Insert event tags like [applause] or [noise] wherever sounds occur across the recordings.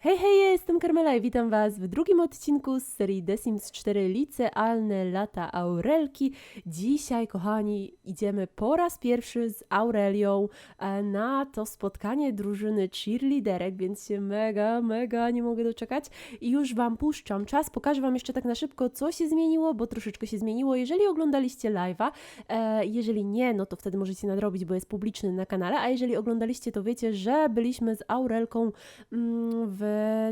Hej, hej, jestem Karmela i witam Was w drugim odcinku z serii The Sims 4 Licealne Lata Aurelki. Dzisiaj, kochani, idziemy po raz pierwszy z Aurelią e, na to spotkanie drużyny cheerleaderek, więc się mega, mega nie mogę doczekać. I już Wam puszczam czas, pokażę Wam jeszcze tak na szybko, co się zmieniło, bo troszeczkę się zmieniło. Jeżeli oglądaliście live'a, e, jeżeli nie, no to wtedy możecie nadrobić, bo jest publiczny na kanale, a jeżeli oglądaliście, to wiecie, że byliśmy z Aurelką mm, w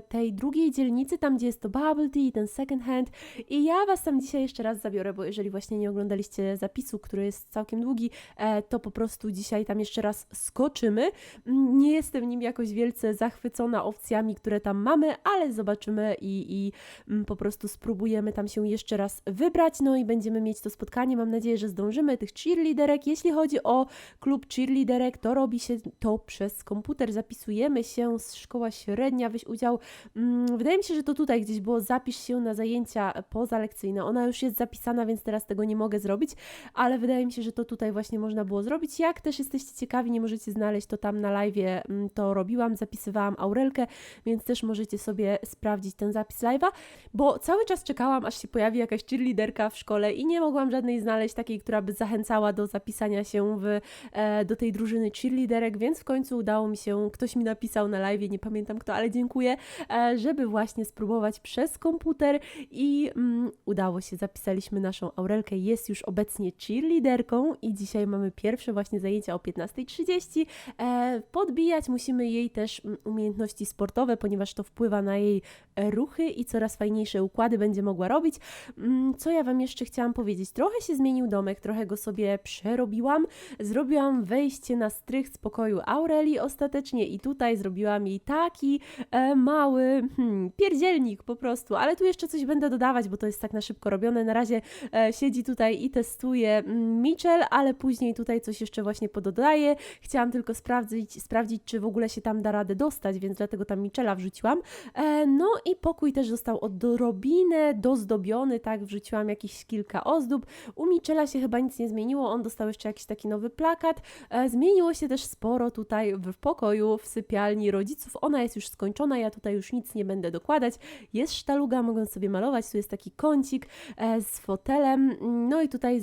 tej drugiej dzielnicy, tam gdzie jest to bubble tea, ten second hand i ja Was tam dzisiaj jeszcze raz zabiorę, bo jeżeli właśnie nie oglądaliście zapisu, który jest całkiem długi, e, to po prostu dzisiaj tam jeszcze raz skoczymy. Mm, Nie jestem nim jakoś wielce zachwycona opcjami, które tam mamy, ale zobaczymy i, i mm, po prostu spróbujemy tam się jeszcze raz wybrać, no i będziemy mieć to spotkanie. Mam nadzieję, że zdążymy tych cheerleaderek. Jeśli chodzi o klub cheerleaderek, to robi się to przez komputer. Zapisujemy się z szkoła średnia, udział. Mm, Wydaje mi się, że to tutaj gdzieś było zapisz się na zajęcia pozalekcyjne. Ona już jest zapisana, więc teraz tego nie mogę zrobić, ale wydaje mi się, że to tutaj właśnie można było zrobić. Jak też jesteście ciekawi, nie możecie znaleźć, to tam na live to robiłam, zapisywałam Aurelkę, więc też możecie sobie sprawdzić ten zapis live'a, bo cały czas czekałam, aż się pojawi jakaś cheerleaderka w szkole i nie mogłam żadnej znaleźć takiej, która by zachęcała do zapisania się w, e, do tej drużyny cheerleaderek, więc w końcu udało mi się, ktoś mi napisał na live, nie pamiętam kto, ale dziękuję, e, żeby właśnie spróbować przez komputer i mm, udało się, zapisaliśmy naszą Aurelkę, jest już obecnie cheerleaderką i dzisiaj mamy pierwsze właśnie zajęcia o 15.30. E, podbijać musimy jej też mm, umiejętności sportowe, ponieważ to wpływa na jej e, ruchy i coraz fajniejsze układy będzie mogła robić. Mm, Co ja Wam jeszcze chciałam powiedzieć? Trochę się zmienił domek, trochę go sobie przerobiłam. Zrobiłam wejście na strych z pokoju Aureli ostatecznie i tutaj zrobiłam jej taki mały hmm, pierdzielnik po prostu, ale tu jeszcze coś będę dodawać, bo to jest tak na szybko robione. Na razie e, siedzi tutaj i testuje mm, Mitchell, ale później tutaj coś jeszcze właśnie pododaję. Chciałam tylko sprawdzić, sprawdzić, czy w ogóle się tam da radę dostać, więc dlatego tam Mitchella wrzuciłam. E, no i pokój też został odrobinę dozdobiony, tak, wrzuciłam jakieś kilka ozdób. U Mitchella się chyba nic nie zmieniło, on dostał jeszcze jakiś taki nowy plakat. E, zmieniło się też sporo tutaj w pokoju, w sypialni rodziców. Ona jest już skończona, ja tutaj już nic nie będę dokładać. Jest sztaluga, mogę sobie malować, tu jest taki kącik e, z fotelem. No i tutaj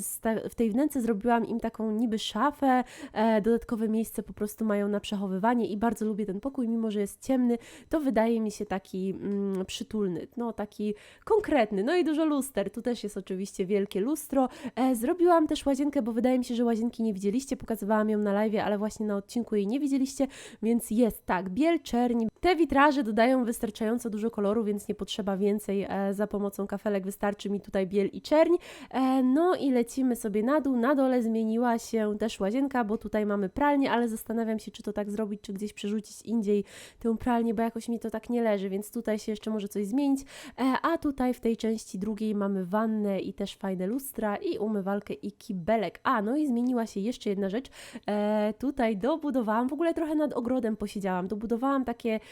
w tej wnęce zrobiłam im taką niby szafę, e, dodatkowe miejsce po prostu mają na przechowywanie i bardzo lubię ten pokój, mimo że jest ciemny, to wydaje mi się taki mm, przytulny, no taki konkretny. No i dużo luster, tu też jest oczywiście wielkie lustro. E, zrobiłam też łazienkę, bo wydaje mi się, że łazienki nie widzieliście, pokazywałam ją na live, ale właśnie na odcinku jej nie widzieliście, więc jest tak, biel, czerni. Te witraże dodają wystarczająco dużo koloru, więc nie potrzeba więcej e, za pomocą kafelek, wystarczy mi tutaj biel i czerń. E, no i lecimy sobie na dół, na dole zmieniła się też łazienka, bo tutaj mamy pralnię, ale zastanawiam się, czy to tak zrobić, czy gdzieś przerzucić indziej tę pralnię, bo jakoś mi to tak nie leży, więc tutaj się jeszcze może coś zmienić. E, a tutaj w tej części drugiej mamy wannę i też fajne lustra i umywalkę i kibelek. A, no i zmieniła się jeszcze jedna rzecz. E, tutaj dobudowałam, w ogóle trochę nad ogrodem posiedziałam, dobudowałam takie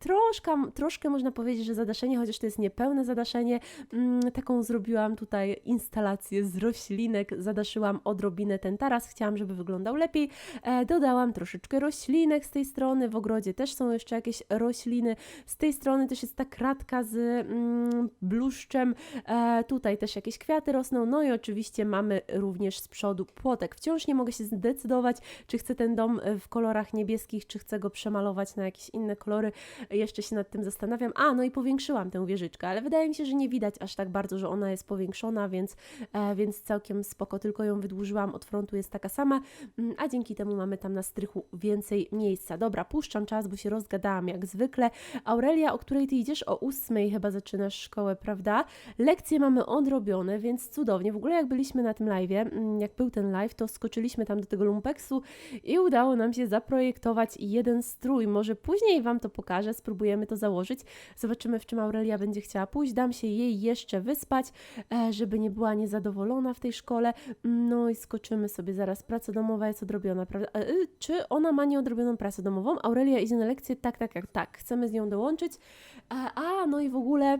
troszkę, troszkę można powiedzieć, że zadaszenie, chociaż to jest niepełne zadaszenie. Mm, taką zrobiłam tutaj instalację z roślinek, zadaszyłam odrobinę ten taras, chciałam, żeby wyglądał lepiej. E, dodałam troszeczkę roślinek z tej strony, w ogrodzie też są jeszcze jakieś rośliny. Z tej strony też jest ta kratka z mm, bluszczem, e, tutaj też jakieś kwiaty rosną, no i oczywiście mamy również z przodu płotek. Wciąż nie mogę się zdecydować, czy chcę ten dom w kolorach niebieskich, czy chcę go przemalować na jakieś inne kolory. Jeszcze się nad tym zastanawiam. A, no i powiększyłam tę wieżyczkę, ale wydaje mi się, że nie widać aż tak bardzo, że ona jest powiększona, więc, e, więc całkiem spoko, tylko ją wydłużyłam, od frontu jest taka sama, mm, a dzięki temu mamy tam na strychu więcej miejsca. Dobra, puszczam czas, bo się rozgadałam jak zwykle. Aurelia, o której ty idziesz? O ósmej chyba zaczynasz szkołę, prawda? Lekcje mamy odrobione, więc cudownie. W ogóle jak byliśmy na tym live'ie, mm, jak był ten live, to skoczyliśmy tam do tego lumpeksu i udało nam się zaprojektować jeden strój. Może później Wam to pokażę, spróbujemy to założyć. Zobaczymy, w czym Aurelia będzie chciała pójść. Dam się jej jeszcze wyspać, e, żeby nie była niezadowolona w tej szkole. No i skoczymy sobie zaraz. Praca domowa jest odrobiona, prawda? E, y, Czy ona ma nieodrobioną pracę domową? Aurelia idzie na lekcję? Tak, tak, tak, tak. Chcemy z nią dołączyć. E, A, no i w ogóle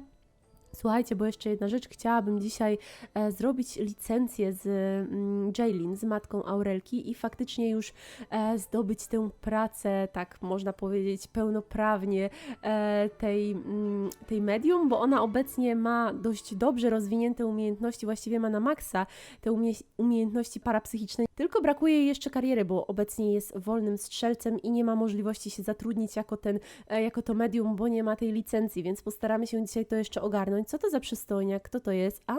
Słuchajcie, bo jeszcze jedna rzecz, chciałabym dzisiaj e, zrobić licencję z mm, Jaylin, z matką Aurelki i faktycznie już e, zdobyć tę pracę, tak można powiedzieć, pełnoprawnie e, tej, mm, tej medium, bo ona obecnie ma dość dobrze rozwinięte umiejętności, właściwie ma na maksa te umie umiejętności parapsychiczne, tylko brakuje jej jeszcze kariery, bo obecnie jest wolnym strzelcem i nie ma możliwości się zatrudnić jako, ten, e, jako to medium, bo nie ma tej licencji, więc postaramy się dzisiaj to jeszcze ogarnąć. Co to za przystojniak? Kto to jest? A,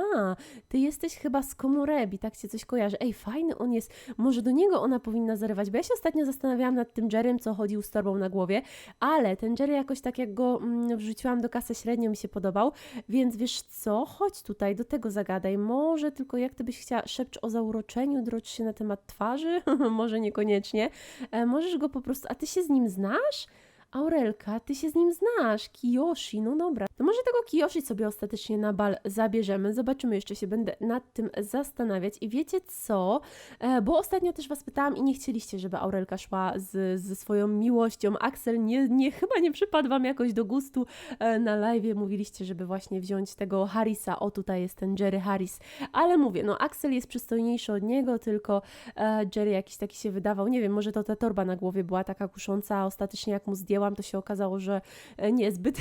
ty jesteś chyba z Komorebi, tak cię coś kojarzy. Ej, fajny on jest. Może do niego ona powinna zarywać, bo ja się ostatnio zastanawiałam nad tym Jerrym, co chodził z torbą na głowie, ale ten Jerry jakoś tak jak go mm, wrzuciłam do kasy średnio mi się podobał, więc wiesz co? Chodź tutaj, do tego zagadaj. Może tylko jak ty byś chciała szepcz o zauroczeniu, drocz się na temat twarzy? [laughs] Może niekoniecznie. E, możesz go po prostu, a ty się z nim znasz? Aurelka, ty się z nim znasz, Kiyoshi, no dobra. To może tego Kiyoshi sobie ostatecznie na bal zabierzemy, zobaczymy, jeszcze się będę nad tym zastanawiać. I wiecie co, e, bo ostatnio też was pytałam i nie chcieliście, żeby Aurelka szła z, ze swoją miłością. Axel nie, nie, chyba nie przypadł wam jakoś do gustu e, na live. Mówiliście, żeby właśnie wziąć tego Harrisa, o tutaj jest ten Jerry Harris. Ale mówię, no Axel jest przystojniejszy od niego, tylko e, Jerry jakiś taki się wydawał, nie wiem, może to ta torba na głowie była taka kusząca, a ostatecznie jak mu zdjęłam, to się okazało, że e, niezbyt.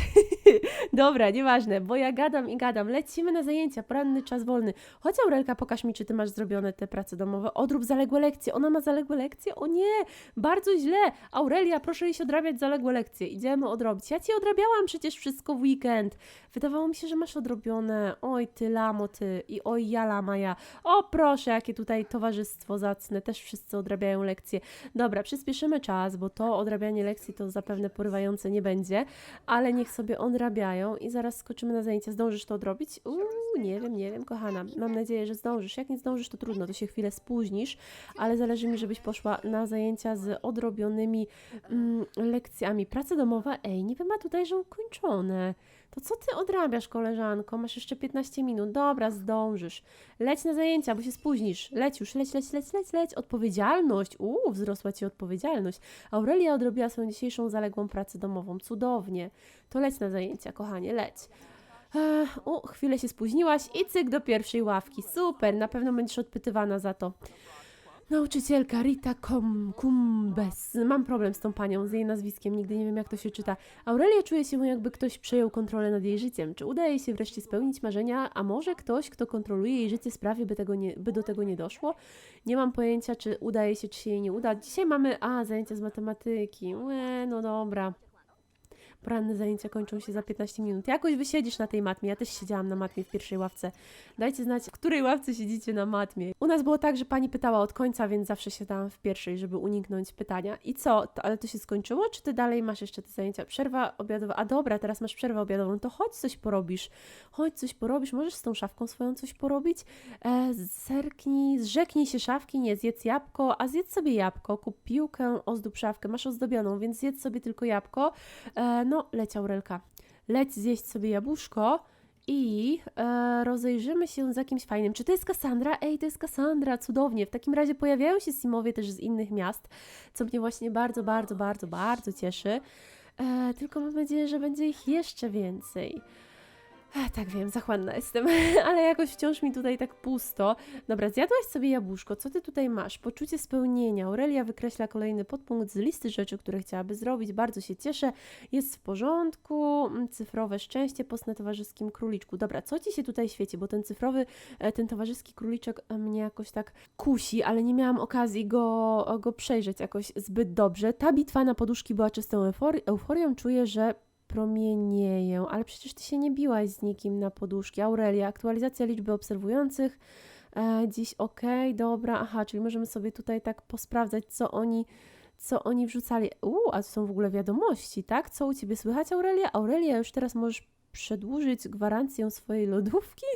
[laughs] Dobra, nieważne, bo ja gadam i gadam. Lecimy na zajęcia, poranny czas wolny. Chodź Aurelka, pokaż mi, czy ty masz zrobione te prace domowe. Odrób zaległe lekcje. Ona ma zaległe lekcje? O nie, bardzo źle. Aurelia, proszę iść odrabiać zaległe lekcje. Idziemy odrobić. Ja ci odrabiałam przecież wszystko w weekend. Wydawało mi się, że masz odrobione. Oj, ty lamo, ty. I oj, ja lama, ja. O, proszę, jakie tutaj towarzystwo zacne. Też wszyscy odrabiają lekcje. Dobra, przyspieszymy czas, bo to odrabianie lekcji to zapewne porywające nie będzie, ale niech sobie odrabiają i zaraz skoczymy na zajęcia. Zdążysz to odrobić? Uuu, nie wiem, nie wiem, kochana. Mam nadzieję, że zdążysz. Jak nie zdążysz, to trudno, to się chwilę spóźnisz, ale zależy mi, żebyś poszła na zajęcia z odrobionymi mm, lekcjami. Prace domowe, ej, nie ma tutaj, że ukończone. To co ty odrabiasz, koleżanko? Masz jeszcze 15 minut. Dobra, zdążysz. Leć na zajęcia, bo się spóźnisz. Leć już, leć, leć, leć, leć, leć. Odpowiedzialność. Uuu, wzrosła ci odpowiedzialność. Aurelia odrobiła swoją dzisiejszą zaległą pracę domową. Cudownie. To leć na zajęcia, kochanie, leć. Ech, o, chwilę się spóźniłaś i cyk do pierwszej ławki. Super, na pewno będziesz odpytywana za to. Nauczycielka Rita Com Cumbes. Mam problem z tą panią, z jej nazwiskiem, nigdy nie wiem jak to się czyta. Aurelia czuje się jakby ktoś przejął kontrolę nad jej życiem. Czy uda jej się wreszcie spełnić marzenia, a może ktoś, kto kontroluje jej życie sprawi, by, tego nie, by do tego nie doszło? Nie mam pojęcia, czy uda jej się, czy się jej nie uda. Dzisiaj mamy, a, zajęcia z matematyki. Łe, no dobra. Poranne zajęcia kończą się za 15 minut. Jakoś wysiedzisz na tej matmie. Ja też siedziałam na matmie w pierwszej ławce. Dajcie znać, w której ławce siedzicie na matmie. U nas było tak, że pani pytała od końca, więc zawsze siadałam w pierwszej, żeby uniknąć pytania. I co? To, ale to się skończyło? Czy ty dalej masz jeszcze te zajęcia? Przerwa obiadowa. A dobra, teraz masz przerwę obiadową. To chodź coś porobisz. Chodź coś porobisz. Możesz z tą szafką swoją coś porobić? E, zerknij, zrzeknij się szafki, nie, zjedz jabłko, a zjedz sobie jabłko. Kup piłkę, ozdób szafkę. Masz ozdobioną, więc zjedz sobie tylko jabłko. E, no, leć Aurelka, leć zjeść sobie jabłuszko i e, rozejrzymy się za kimś fajnym. Czy to jest Kassandra? Ej, to jest Kassandra, cudownie. W takim razie pojawiają się Simowie też z innych miast, co mnie właśnie bardzo, bardzo, bardzo, bardzo cieszy. E, tylko mam nadzieję, że będzie ich jeszcze więcej. Tak wiem, zachłanna jestem, [laughs] ale jakoś wciąż mi tutaj tak pusto. Dobra, zjadłaś sobie jabłuszko, co ty tutaj masz? Poczucie spełnienia. Aurelia wykreśla kolejny podpunkt z listy rzeczy, które chciałaby zrobić. Bardzo się cieszę. Jest w porządku. Mm, Cyfrowe szczęście, post na towarzyskim króliczku. Dobra, co ci się tutaj świeci? Bo ten cyfrowy, e, ten towarzyski króliczek e, mnie jakoś tak kusi, ale nie miałam okazji go, go przejrzeć jakoś zbyt dobrze. Ta bitwa na poduszki była czystą eufori- euforią. Czuję, że promienieję, ale przecież ty się nie biłaś z nikim na poduszki. Aurelia, aktualizacja liczby obserwujących. E, dziś ok, dobra, aha, czyli możemy sobie tutaj tak posprawdzać, co oni, co oni wrzucali. Uuu, a to są w ogóle wiadomości, tak? Co u ciebie słychać, Aurelia? Aurelia, już teraz możesz przedłużyć gwarancję swojej lodówki?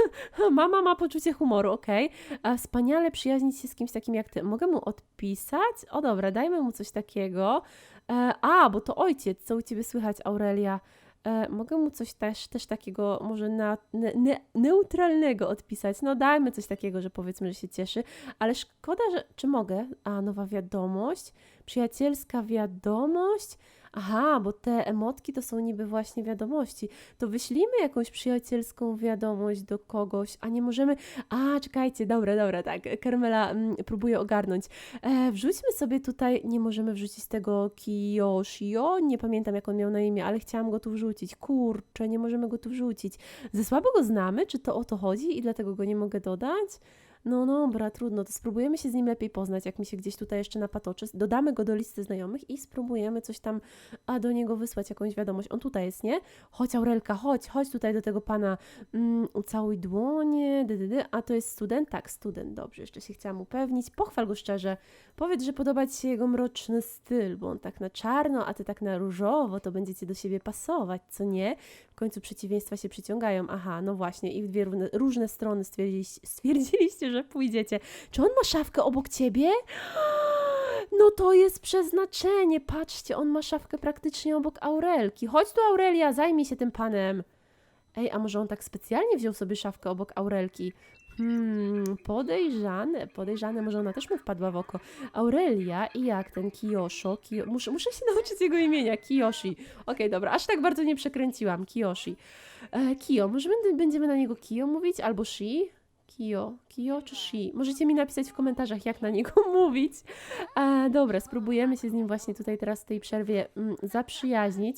[laughs] Mama ma poczucie humoru, okej. Okay. Wspaniale przyjaźnić się z kimś takim jak ty. Mogę mu odpisać? O dobra, dajmy mu coś takiego. E, a, bo to ojciec, co u ciebie słychać, Aurelia? E, mogę mu coś też, też takiego może na, ne, ne, neutralnego odpisać. No dajmy coś takiego, że powiedzmy, że się cieszy, ale szkoda, że... Czy mogę? A, nowa wiadomość, przyjacielska wiadomość, Aha, bo te emotki to są niby właśnie wiadomości. To wyślijmy jakąś przyjacielską wiadomość do kogoś, a nie możemy. A, czekajcie, dobra, dobra, tak. Karmela mm, próbuje ogarnąć. E, wrzućmy sobie tutaj, nie możemy wrzucić tego Kiyoshio, nie pamiętam jak on miał na imię, ale chciałam go tu wrzucić. Kurczę, nie możemy go tu wrzucić. Ze słabo go znamy, czy to o to chodzi i dlatego go nie mogę dodać? No dobra, trudno, to spróbujemy się z nim lepiej poznać, jak mi się gdzieś tutaj jeszcze napatoczy. Dodamy go do listy znajomych i spróbujemy coś tam a do niego wysłać, jakąś wiadomość. On tutaj jest, nie? Chodź Aurelka, chodź, chodź tutaj do tego pana, mm, ucałuj dłonie, dy, dy, dy. a to jest student? Tak, student, dobrze, jeszcze się chciałam upewnić. Pochwal go szczerze, powiedz, że podoba Ci się jego mroczny styl, bo on tak na czarno, a Ty tak na różowo, to będziecie do siebie pasować, co nie? W końcu przeciwieństwa się przyciągają. Aha, no właśnie, i w dwie różne, różne strony stwierdziliście, stwierdziliście, że pójdziecie. Czy on ma szafkę obok ciebie? No to jest przeznaczenie. Patrzcie, on ma szafkę praktycznie obok Aurelki. Chodź tu, Aurelia, zajmij się tym panem. Ej, a może on tak specjalnie wziął sobie szafkę obok Aurelki? Hmm, podejrzane, podejrzane, może ona też mu wpadła w oko. Aurelia i jak ten Kiyosho, Kiyo, muszę, muszę się [laughs] nauczyć jego imienia, Kiyoshi. Okej, dobra, aż tak bardzo nie przekręciłam, Kiyoshi. E, Kiyo, może będziemy na niego Kiyo mówić, albo Shi? Kiyo, Kiyo czy Shi? Możecie mi napisać w komentarzach, jak na niego [laughs] mówić. E, dobra, spróbujemy się z nim właśnie tutaj teraz w tej przerwie mm, zaprzyjaźnić.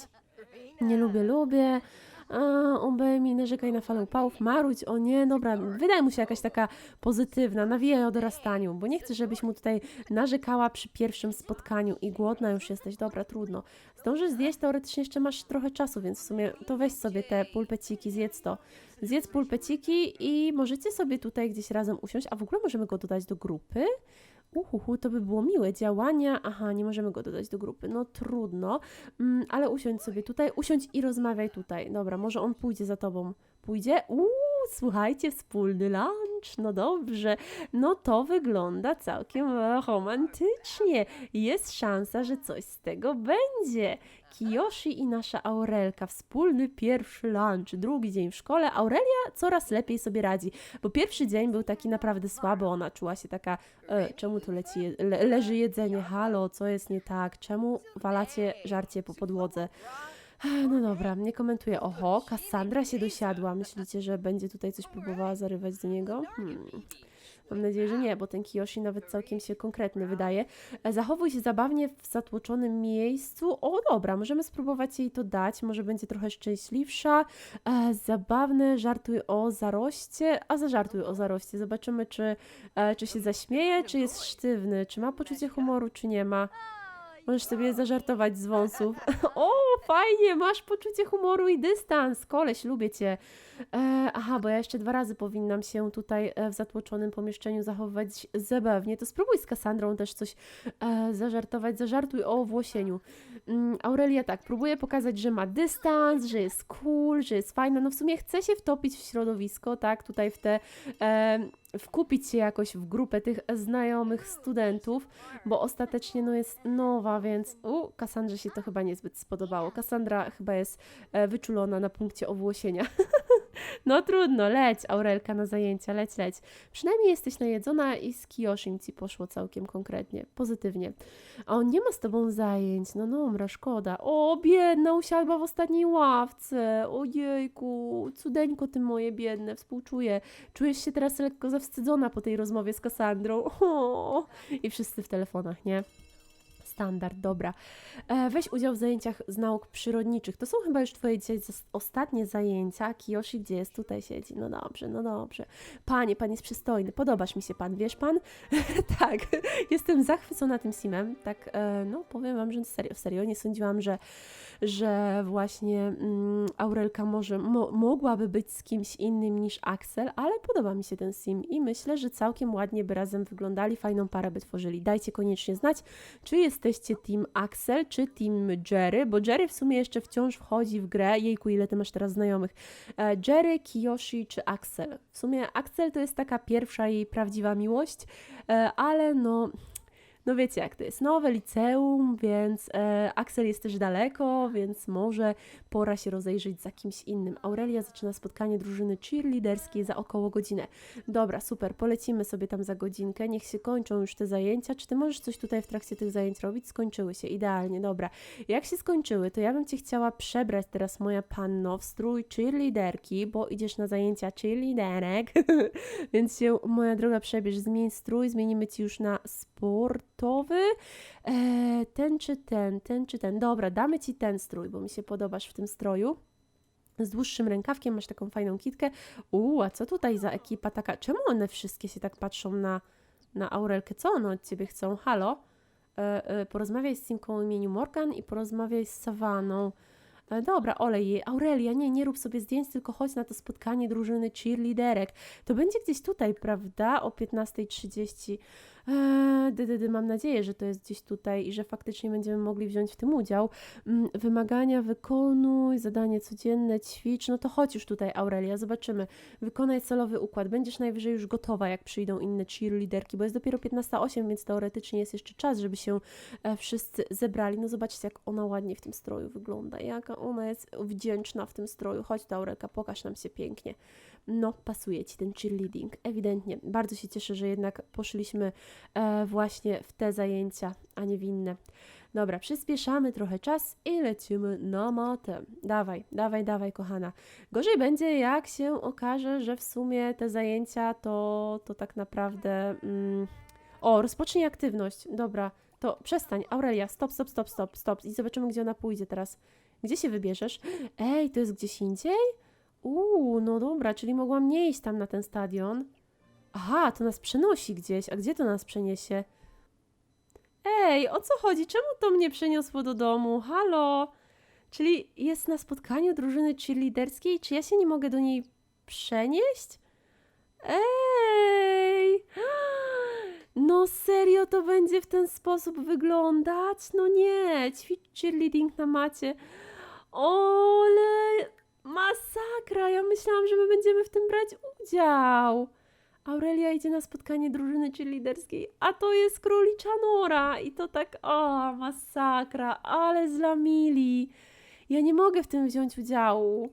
Nie lubię, lubię. A, obejmij, narzekaj na falę upałów, maruć, o nie, dobra, wydaje mu się jakaś taka pozytywna, nawijaj o dorastaniu, bo nie chcę, żebyś mu tutaj narzekała przy pierwszym spotkaniu i głodna już jesteś, dobra, trudno. Zdążysz zjeść, teoretycznie jeszcze masz trochę czasu, więc w sumie to weź sobie te pulpeciki, zjedz to. Zjedz pulpeciki i możecie sobie tutaj gdzieś razem usiąść, a w ogóle możemy go dodać do grupy? Uhuhu, to by było miłe. Działania, aha, nie możemy go dodać do grupy. No trudno, mm, ale usiądź sobie tutaj, usiądź i rozmawiaj tutaj. Dobra, może on pójdzie za tobą. Pójdzie? Uuu, słuchajcie, wspólny lunch. No dobrze, no to wygląda całkiem romantycznie. Jest szansa, że coś z tego będzie. Kiyoshi i nasza Aurelka, wspólny pierwszy lunch, drugi dzień w szkole. Aurelia coraz lepiej sobie radzi, bo pierwszy dzień był taki naprawdę słaby. Ona czuła się taka, e, czemu tu leci, le, leży jedzenie, halo, co jest nie tak, czemu walacie żarcie po podłodze. No dobra, nie komentuję. Oho, Kassandra się dosiadła. Myślicie, że będzie tutaj coś próbowała zarywać do niego? Hmm. Mam nadzieję, że nie, bo ten Kiyoshi nawet całkiem się konkretny wydaje. E, Zachowuj się zabawnie w zatłoczonym miejscu. O, dobra, możemy spróbować jej to dać. Może będzie trochę szczęśliwsza. E, zabawne, żartuj o zaroście. A zażartuj o zaroście. Zobaczymy, czy, e, czy się zaśmieje, czy jest sztywny, czy ma poczucie humoru, czy nie ma. Możesz sobie zażartować z wąsów. [laughs] O, fajnie, masz poczucie humoru i dystans. Koleś, lubię cię. E, aha, bo ja jeszcze dwa razy powinnam się tutaj e, w zatłoczonym pomieszczeniu zachowywać zabawnie. To spróbuj z Kassandrą też coś e, zażartować. Zażartuj o owłosieniu. Mm, Aurelia tak, próbuje pokazać, że ma dystans, że jest cool, że jest fajna. No w sumie chce się wtopić w środowisko, tak, tutaj w te... E, wkupić się jakoś w grupę tych znajomych studentów, bo ostatecznie no jest nowa, więc u Kassandrze się to chyba niezbyt spodobało. Kassandra chyba jest e, wyczulona na punkcie owłosienia. [laughs] No trudno, leć Aurelka na zajęcia, leć, leć. Przynajmniej jesteś najedzona i z Kiyoshim ci poszło całkiem konkretnie, pozytywnie. A on nie ma z tobą zajęć, no dobra, szkoda. O, biedna, usiadła w ostatniej ławce. Ojejku, cudeńko ty moje biedne, współczuję. Czujesz się teraz lekko zawstydzona po tej rozmowie z Kassandrą. O, [laughs] I wszyscy w telefonach, nie? Standard, dobra. E, weź udział w zajęciach z nauk przyrodniczych. To są chyba już Twoje dzisiaj ostatnie zajęcia. Kiyoshi gdzie jest? Tutaj siedzi. No dobrze, no dobrze. Panie, pan jest przystojny. Podobasz mi się pan, wiesz pan? [laughs] tak, jestem zachwycona tym simem. Tak, e, no powiem wam, że serio, serio, nie sądziłam, że, że właśnie mm, Aurelka może, mo, mogłaby być z kimś innym niż Axel, ale podoba mi się ten sim i myślę, że całkiem ładnie by razem wyglądali, fajną parę by tworzyli. Dajcie koniecznie znać, czy jesteście team Axel, czy team Jerry, bo Jerry w sumie jeszcze wciąż wchodzi w grę. Jejku, ile ty masz teraz znajomych. E, Jerry, Kiyoshi czy Axel. W sumie Axel to jest taka pierwsza jej prawdziwa miłość, e, ale no no wiecie jak to jest, nowe liceum, więc e, Axel jest też daleko, więc może pora się rozejrzeć za kimś innym. Aurelia zaczyna spotkanie drużyny cheerleaderskiej za około godzinę. Dobra, super, polecimy sobie tam za godzinkę, niech się kończą już te zajęcia. Czy ty możesz coś tutaj w trakcie tych zajęć robić? Skończyły się, idealnie, dobra. Jak się skończyły, to ja bym cię chciała przebrać teraz, moja panno, w strój cheerleaderki, bo idziesz na zajęcia cheerleaderek, [laughs] więc się, moja droga, przebierz, zmień strój, zmienimy ci już na sportowy. Eee, ten czy ten, ten czy ten. Dobra, damy ci ten strój, bo mi się podobasz w tym stroju. Z dłuższym rękawkiem masz taką fajną kitkę. Uuu, a co tutaj za ekipa taka? Czemu one wszystkie się tak patrzą na, na Aurelkę? Co one od ciebie chcą? Halo? E, e, porozmawiaj z Simką o imieniu Morgan i porozmawiaj z Savaną. E, dobra, olej jej. Aurelia, nie, nie rób sobie zdjęć, tylko chodź na to spotkanie drużyny cheerleaderek. To będzie gdzieś tutaj, prawda? O 15.30. Eee, dy, dy, dy, mam nadzieję, że to jest gdzieś tutaj i że faktycznie będziemy mogli wziąć w tym udział. Mm, wymagania wykonuj, zadanie codzienne, ćwicz. No to chodź już tutaj, Aurelia, zobaczymy. Wykonaj celowy układ. Będziesz najwyżej już gotowa, jak przyjdą inne cheerleaderki, bo jest dopiero 15.08, więc teoretycznie jest jeszcze czas, żeby się e, wszyscy zebrali. No zobaczcie, jak ona ładnie w tym stroju wygląda, jaka ona jest wdzięczna w tym stroju. Chodź, Aurelka, pokaż nam się pięknie. No, pasuje Ci ten cheerleading, ewidentnie. Bardzo się cieszę, że jednak poszliśmy e, właśnie w te zajęcia, a nie w inne. Dobra, przyspieszamy trochę czas i lecimy na matę. Dawaj, dawaj, dawaj, kochana. Gorzej będzie, jak się okaże, że w sumie te zajęcia to, to tak naprawdę. Mm... O, rozpocznij aktywność. Dobra, to przestań. Aurelia, stop, stop, stop, stop, stop. I zobaczymy, gdzie ona pójdzie teraz. Gdzie się wybierzesz? Ej, to jest gdzieś indziej? Uuu, no dobra, czyli mogłam nie iść tam na ten stadion. Aha, to nas przenosi gdzieś. A gdzie to nas przeniesie? Ej, o co chodzi? Czemu to mnie przeniosło do domu? Halo? Czyli jest na spotkaniu drużyny cheerleaderskiej? Czy ja się nie mogę do niej przenieść? Ej! [gasps] No serio to będzie w ten sposób wyglądać? No nie, ćwicz cheerleading na macie. Ole, masakra! Ja myślałam, że my będziemy w tym brać udział. Aurelia idzie na spotkanie drużyny cheerleaderskiej, a to jest królicza Nora i to tak, o, masakra, ale zlamili. Ja nie mogę w tym wziąć udziału.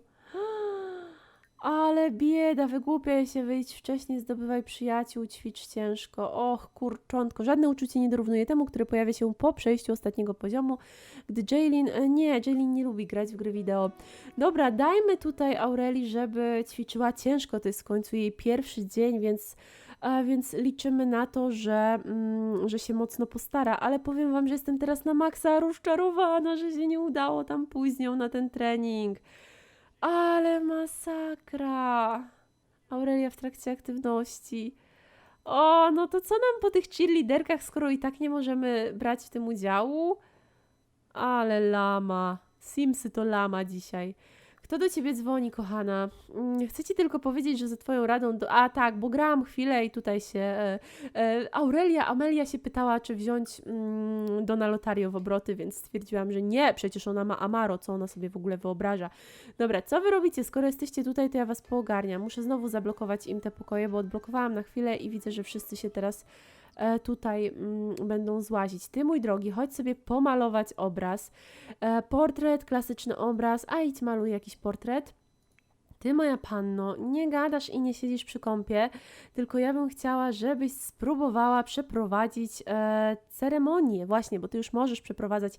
Ale bieda, wygłupiaj się, wyjdź wcześniej, zdobywaj przyjaciół, ćwicz ciężko. Och, kurczątko, żadne uczucie nie dorównuje temu, które pojawia się po przejściu ostatniego poziomu, gdy Jaylin, e, nie, Jaylin nie lubi grać w gry wideo. Dobra, dajmy tutaj Aureli, żeby ćwiczyła ciężko, to jest w końcu jej pierwszy dzień, więc a więc liczymy na to, że, mm, że się mocno postara, ale powiem Wam, że jestem teraz na maksa rozczarowana, że się nie udało tam pójść z nią na ten trening. Ale masakra! Aurelia w trakcie aktywności. O, no to co nam po tych cheerleaderkach, skoro i tak nie możemy brać w tym udziału? Ale lama. Simsy to lama dzisiaj. Kto do ciebie dzwoni, kochana? Mm, Chcę ci tylko powiedzieć, że za twoją radą. Do... A tak, bo grałam chwilę i tutaj się. E, e, Aurelia, Amelia się pytała, czy wziąć mm, Dona Lotario w obroty, więc stwierdziłam, że nie, przecież ona ma Amaro, co ona sobie w ogóle wyobraża. Dobra, co wy robicie? Skoro jesteście tutaj, to ja was poogarniam. Muszę znowu zablokować im te pokoje, bo odblokowałam na chwilę i widzę, że wszyscy się teraz tutaj mm, będą złazić. Ty, mój drogi, chodź sobie pomalować obraz. E, portret, klasyczny obraz, a idź maluj jakiś portret. Ty, moja panno, nie gadasz i nie siedzisz przy kąpie, tylko ja bym chciała, żebyś spróbowała przeprowadzić e, ceremonię. Właśnie, bo ty już możesz przeprowadzać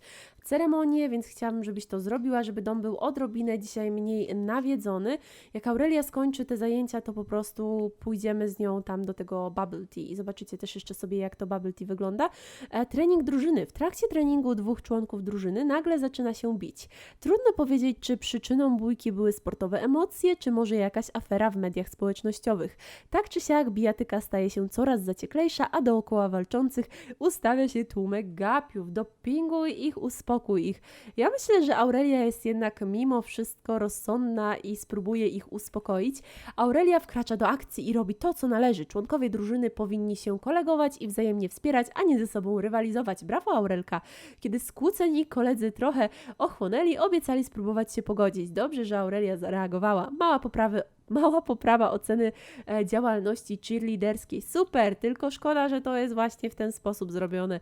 ceremonię, więc chciałabym, żebyś to zrobiła, żeby dom był odrobinę dzisiaj mniej nawiedzony. Jak Aurelia skończy te zajęcia, to po prostu pójdziemy z nią tam do tego bubble tea i zobaczycie też jeszcze sobie, jak to bubble tea wygląda. E, trening drużyny. W trakcie treningu dwóch członków drużyny nagle zaczyna się bić. Trudno powiedzieć, czy przyczyną bójki były sportowe emocje, czy może jakaś afera w mediach społecznościowych. Tak czy siak bijatyka staje się coraz zacieklejsza, a dookoła walczących ustawia się tłumek gapiów. Dopinguj ich, uspokój ich. Ja myślę, że Aurelia jest jednak mimo wszystko rozsądna i spróbuje ich uspokoić. Aurelia wkracza do akcji i robi to, co należy. Członkowie drużyny powinni się kolegować i wzajemnie wspierać, a nie ze sobą rywalizować. Brawo, Aurelka! Kiedy skłóceni koledzy trochę ochłonęli, obiecali spróbować się pogodzić. Dobrze, że Aurelia zareagowała. Mała poprawy Mała poprawa oceny e, działalności cheerleaderskiej. Super, tylko szkoda, że to jest właśnie w ten sposób zrobione.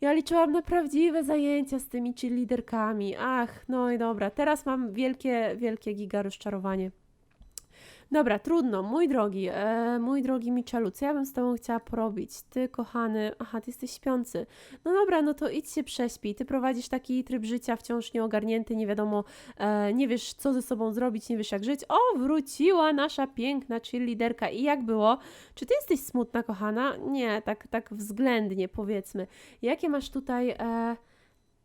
Ja liczyłam na prawdziwe zajęcia z tymi cheerleaderkami. Ach, no i dobra, teraz mam wielkie, wielkie giga rozczarowanie. Dobra, trudno, mój drogi, e, mój drogi Michelu, co ja bym z tobą chciała porobić? Ty, kochany, aha, ty jesteś śpiący. No dobra, no to idź się prześpij. Ty prowadzisz taki tryb życia wciąż nieogarnięty, nie wiadomo, e, nie wiesz co ze sobą zrobić, nie wiesz jak żyć. O, wróciła nasza piękna cheerleaderka. I jak było? Czy ty jesteś smutna, kochana? Nie, tak, tak względnie powiedzmy. Jakie masz tutaj... E,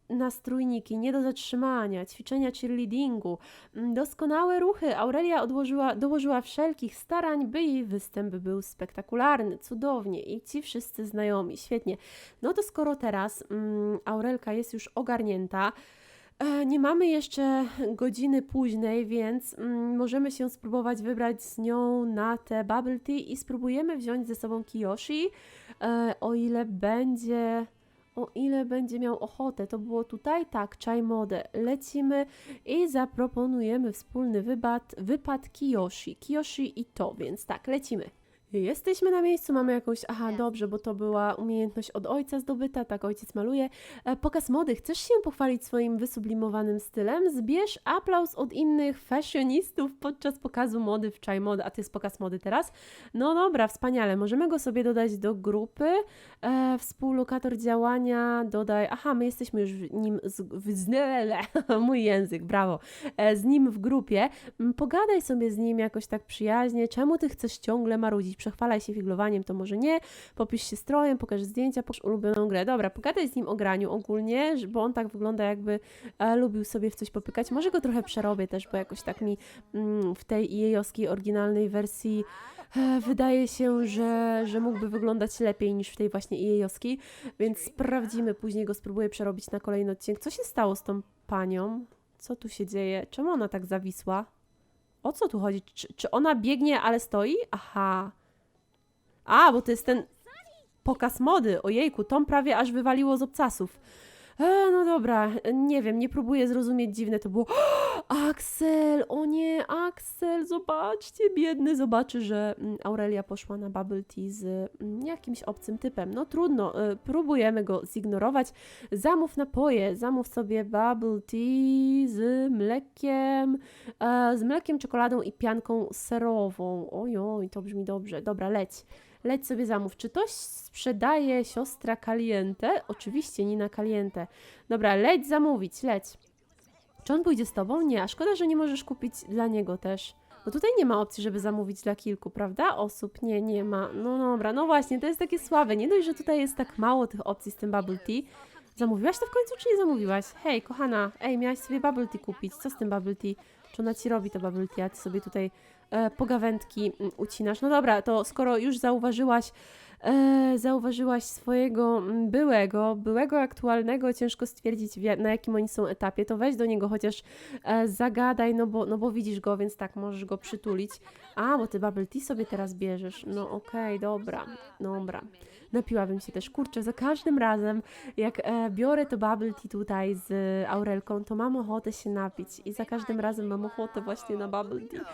nastrójniki, nie do zatrzymania, ćwiczenia cheerleadingu, mm, doskonałe ruchy. Aurelia odłożyła, dołożyła wszelkich starań, by jej występ był spektakularny, cudownie i ci wszyscy znajomi, świetnie. No to skoro teraz mm, Aurelka jest już ogarnięta, e, nie mamy jeszcze godziny późnej, więc mm, możemy się spróbować wybrać z nią na te bubble tea i spróbujemy wziąć ze sobą Kiyoshi, e, o ile będzie o ile będzie miał ochotę. To było tutaj, tak, czaj modę. Lecimy i zaproponujemy wspólny wypad, wypad Kiyoshi. Kiyoshi i to, więc tak, lecimy. Jesteśmy na miejscu, mamy jakąś. Aha, dobrze, bo to była umiejętność od ojca zdobyta, tak ojciec maluje. E, pokaz mody. Chcesz się pochwalić swoim wysublimowanym stylem? Zbierz aplauz od innych fashionistów podczas pokazu mody w czaj mody. A to jest pokaz mody teraz? No dobra, wspaniale. Możemy go sobie dodać do grupy. E, współlokator działania, dodaj. Aha, my jesteśmy już w nim. Z, w, z, [laughs] mój język, brawo. E, z nim w grupie. Pogadaj sobie z nim jakoś tak przyjaźnie. Czemu ty chcesz ciągle marudzić? Przechwalaj się figlowaniem, to może nie. Popisz się strojem, pokaż zdjęcia, pokaż ulubioną grę. Dobra, pogadaj z nim o graniu ogólnie, bo on tak wygląda jakby e, lubił sobie w coś popykać. Może go trochę przerobię też, bo jakoś tak mi mm, w tej jejowskiej oryginalnej wersji e, wydaje się, że, że mógłby wyglądać lepiej niż w tej właśnie jejowskiej, więc sprawdzimy, później go spróbuję przerobić na kolejny odcinek. Co się stało z tą panią? Co tu się dzieje? Czemu ona tak zawisła? O co tu chodzi? Czy, czy ona biegnie, ale stoi? Aha. A, bo to jest ten pokaz mody. Ojejku, Tom prawie aż wywaliło z obcasów. E, no dobra, nie wiem, nie próbuję zrozumieć, dziwne to było. [gasps] Axel, o nie, Axel, zobaczcie, biedny, zobaczy, że mm, Aurelia poszła na bubble tea z mm, jakimś obcym typem. No trudno, e, próbujemy go zignorować. Zamów napoje, zamów sobie bubble tea z mlekiem, e, z mlekiem, czekoladą i pianką serową. Ojoj, to brzmi dobrze. Dobra, leć. Leć sobie zamów. Czy ktoś sprzedaje siostra Caliente? Oczywiście, Nina Caliente. Dobra, leć zamówić, leć. Czy on pójdzie z tobą? Nie, a szkoda, że nie możesz kupić dla niego też. Bo tutaj nie ma opcji, żeby zamówić dla kilku, prawda? Osób nie, nie ma. No dobra, no właśnie, to jest takie słabe. Nie dość, że tutaj jest tak mało tych opcji z tym bubble tea. Zamówiłaś to w końcu, czy nie zamówiłaś? Hej, kochana, ej, miałaś sobie bubble tea kupić. Co z tym bubble tea? Czy ona ci robi to bubble tea, a ty sobie tutaj pogawędki mm, ucinasz? No dobra, to skoro już zauważyłaś, e, zauważyłaś swojego mm, byłego, byłego aktualnego, ciężko stwierdzić na jakim oni są etapie, to weź do niego chociaż e, zagadaj, no bo, no bo widzisz go, więc tak, możesz go przytulić. A, bo ty bubble tea sobie teraz bierzesz. No okej, dobra, dobra. Napiłabym się też, kurczę, za każdym razem, jak e, biorę to bubble tea tutaj z Aurelką, to mam ochotę się napić i za każdym razem mam ochotę właśnie na bubble tea.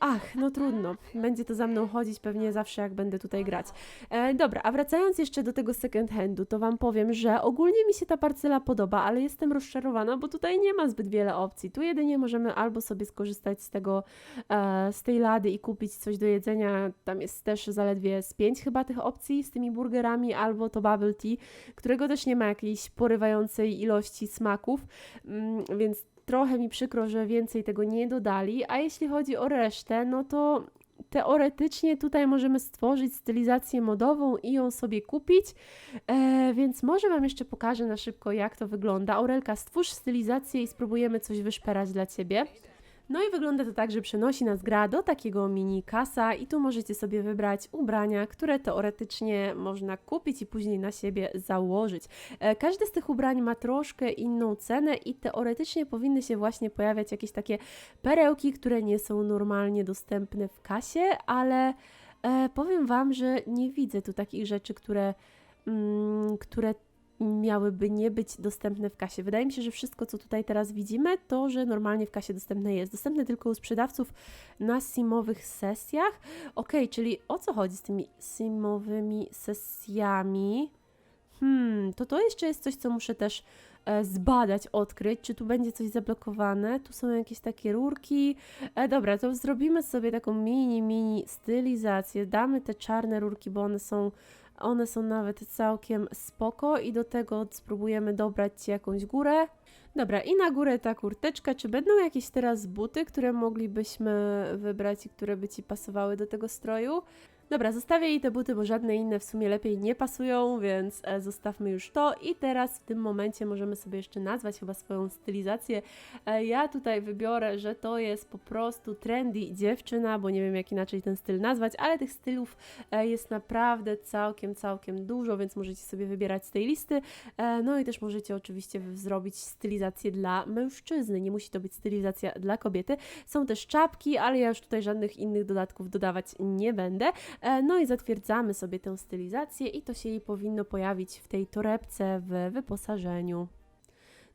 Ach, no trudno. Będzie to za mną chodzić pewnie zawsze, jak będę tutaj grać. E, dobra, a wracając jeszcze do tego second handu, to Wam powiem, że ogólnie mi się ta parcela podoba, ale jestem rozczarowana, bo tutaj nie ma zbyt wiele opcji. Tu jedynie możemy albo sobie skorzystać z tego, e, z tej lady i kupić coś do jedzenia. Tam jest też zaledwie z pięć chyba tych opcji z tymi burgerami, albo to bubble tea, którego też nie ma jakiejś porywającej ilości smaków, mm, więc trochę mi przykro, że więcej tego nie dodali, a jeśli chodzi o resztę, no to teoretycznie tutaj możemy stworzyć stylizację modową i ją sobie kupić, e, więc może Wam jeszcze pokażę na szybko, jak to wygląda. Aurelka, stwórz stylizację i spróbujemy coś wyszperać dla Ciebie. No i wygląda to tak, że przenosi nas gra do takiego mini kasa i tu możecie sobie wybrać ubrania, które teoretycznie można kupić i później na siebie założyć. E, Każde z tych ubrań ma troszkę inną cenę i teoretycznie powinny się właśnie pojawiać jakieś takie perełki, które nie są normalnie dostępne w kasie, ale e, powiem Wam, że nie widzę tu takich rzeczy, które, mm, które miałyby nie być dostępne w kasie. Wydaje mi się, że wszystko, co tutaj teraz widzimy, to, że normalnie w kasie dostępne jest. Dostępne tylko u sprzedawców na simowych sesjach. Ok, czyli o co chodzi z tymi simowymi sesjami? Hmm, to to jeszcze jest coś, co muszę też e, zbadać, odkryć, czy tu będzie coś zablokowane. Tu są jakieś takie rurki. E, dobra, to zrobimy sobie taką mini, mini stylizację. Damy te czarne rurki, bo one są, one są nawet całkiem spoko i do tego spróbujemy dobrać ci jakąś górę. Dobra, i na górę ta kurteczka. Czy będą jakieś teraz buty, które moglibyśmy wybrać i które by ci pasowały do tego stroju? Dobra, zostawię jej te buty, bo żadne inne w sumie lepiej nie pasują, więc e, zostawmy już to. I teraz w tym momencie możemy sobie jeszcze nazwać chyba swoją stylizację. E, ja tutaj wybiorę, że to jest po prostu trendy dziewczyna, bo nie wiem jak inaczej ten styl nazwać, ale tych stylów e, jest naprawdę całkiem, całkiem dużo, więc możecie sobie wybierać z tej listy. No i też możecie oczywiście zrobić stylizację dla mężczyzny. Nie musi to być stylizacja dla kobiety. Są też czapki, ale ja już tutaj żadnych innych dodatków dodawać nie będę. E, No i zatwierdzamy sobie tę stylizację i to się jej powinno pojawić w tej torebce w wyposażeniu.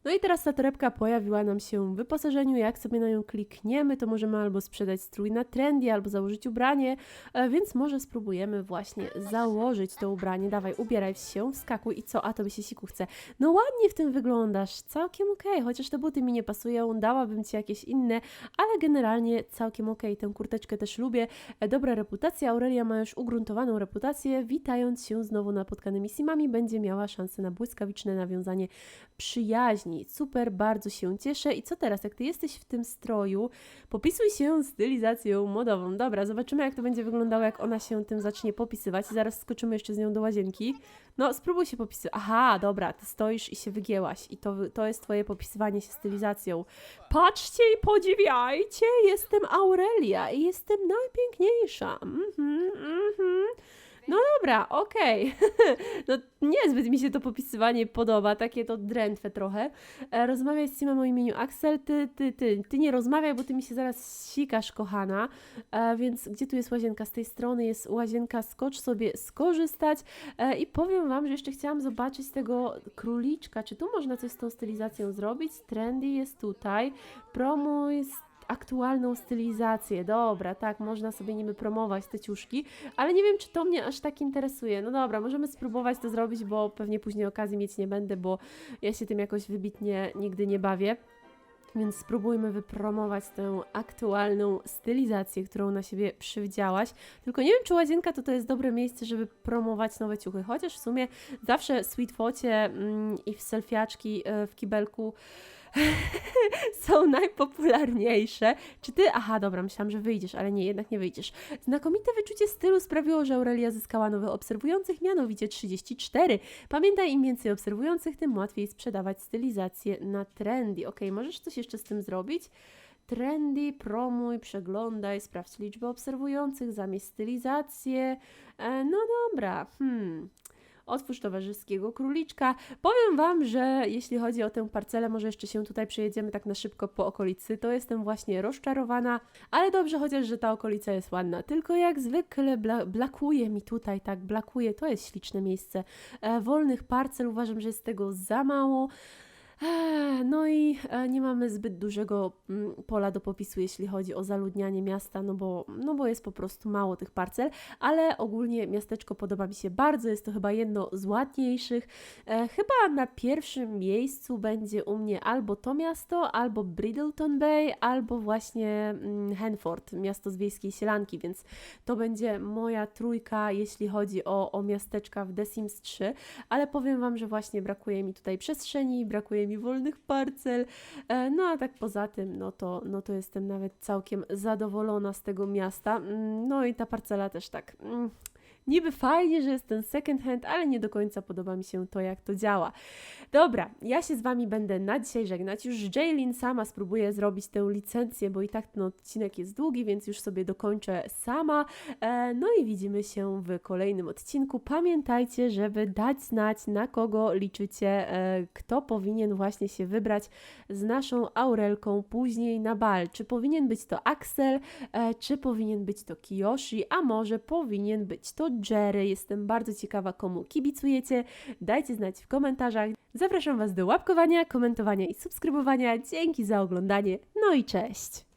No i teraz ta torebka pojawiła nam się w wyposażeniu. Jak sobie na nią klikniemy, to możemy albo sprzedać strój na trendy, albo założyć ubranie, e, więc może spróbujemy właśnie założyć to ubranie. Dawaj, ubieraj się, wskakuj i co? A tobie się siku chce. No ładnie w tym wyglądasz, całkiem okej, chociaż te buty mi nie pasują, dałabym ci jakieś inne, ale generalnie całkiem okej. Tę kurteczkę też lubię. E, Dobra reputacja. Aurelia ma już ugruntowaną reputację. Witając się znowu napotkanymi simami, będzie miała szansę na błyskawiczne nawiązanie przyjaźni. Super, bardzo się cieszę. I co teraz? Jak ty jesteś w tym stroju, popisuj się stylizacją modową. Dobra, zobaczymy, jak to będzie wyglądało, jak ona się tym zacznie popisywać. Zaraz skoczymy jeszcze z nią do łazienki. No, spróbuj się popisywać. Aha, dobra, ty stoisz i się wygięłaś. I to, to jest twoje popisywanie się stylizacją. Patrzcie i podziwiajcie, jestem Aurelia i jestem najpiękniejsza. Mhm, mhm. No dobra, okej. [laughs] No niezbyt mi się to popisywanie podoba, takie to drętwe trochę. E, rozmawiaj z Simem o imieniu Axel, ty, ty, ty, ty nie rozmawiaj, bo ty mi się zaraz sikasz, kochana. E, więc gdzie tu jest łazienka? Z tej strony jest łazienka, skocz sobie skorzystać. E, I powiem Wam, że jeszcze chciałam zobaczyć tego króliczka. Czy tu można coś z tą stylizacją zrobić? Trendy jest tutaj. Promuj aktualną stylizację. Dobra, tak, można sobie niby promować te ciuszki, ale nie wiem, czy to mnie aż tak interesuje. No dobra, możemy spróbować to zrobić, bo pewnie później okazji mieć nie będę, bo ja się tym jakoś wybitnie nigdy nie bawię. Więc spróbujmy wypromować tę aktualną stylizację, którą na siebie przywdziałaś. Tylko nie wiem, czy łazienka to, to jest dobre miejsce, żeby promować nowe ciuchy. Chociaż w sumie zawsze w sweetfocie mm, i w selfiaczki e, w kibelku [laughs] są najpopularniejsze. Czy ty? Aha, dobra, myślałam, że wyjdziesz, ale nie, jednak nie wyjdziesz. Znakomite wyczucie stylu sprawiło, że Aurelia zyskała nowych obserwujących, mianowicie 34. Pamiętaj, im więcej obserwujących, tym łatwiej sprzedawać stylizację na trendy. Ok, możesz coś jeszcze z tym zrobić? Trendy, promuj, przeglądaj, sprawdź liczbę obserwujących, zamieść stylizację. E, no dobra, hmm. Otwórz towarzyskiego króliczka. Powiem Wam, że jeśli chodzi o tę parcelę, może jeszcze się tutaj przejedziemy tak na szybko po okolicy, to jestem właśnie rozczarowana, ale dobrze chociaż, że ta okolica jest ładna. Tylko jak zwykle bla blakuje mi tutaj, tak, blakuje, to jest śliczne miejsce. E, wolnych parcel uważam, że jest tego za mało. No i e, nie mamy zbyt dużego mm, pola do popisu, jeśli chodzi o zaludnianie miasta, no bo, no bo jest po prostu mało tych parcel, ale ogólnie miasteczko podoba mi się bardzo, jest to chyba jedno z ładniejszych. E, chyba na pierwszym miejscu będzie u mnie albo to miasto, albo Bridleton Bay, albo właśnie mm, Henford, miasto z wiejskiej sielanki, więc to będzie moja trójka, jeśli chodzi o, o miasteczka w The Sims 3, ale powiem Wam, że właśnie brakuje mi tutaj przestrzeni, brakuje mi wolnych parcel, e, no a tak poza tym, no to, no to jestem nawet całkiem zadowolona z tego miasta, Mm, no i ta parcela też tak... Niby fajnie, że jest ten second hand, ale nie do końca podoba mi się to, jak to działa. Dobra, ja się z Wami będę na dzisiaj żegnać. Już Jaylin sama spróbuje zrobić tę licencję, bo i tak ten odcinek jest długi, więc już sobie dokończę sama. E, no i widzimy się w kolejnym odcinku. Pamiętajcie, żeby dać znać, na kogo liczycie, e, kto powinien właśnie się wybrać z naszą Aurelką później na bal. Czy powinien być to Axel, e, czy powinien być to Kiyoshi, a może powinien być to Jerry. Jestem bardzo ciekawa, komu kibicujecie. Dajcie znać w komentarzach. Zapraszam Was do łapkowania, komentowania i subskrybowania. Dzięki za oglądanie. No i cześć!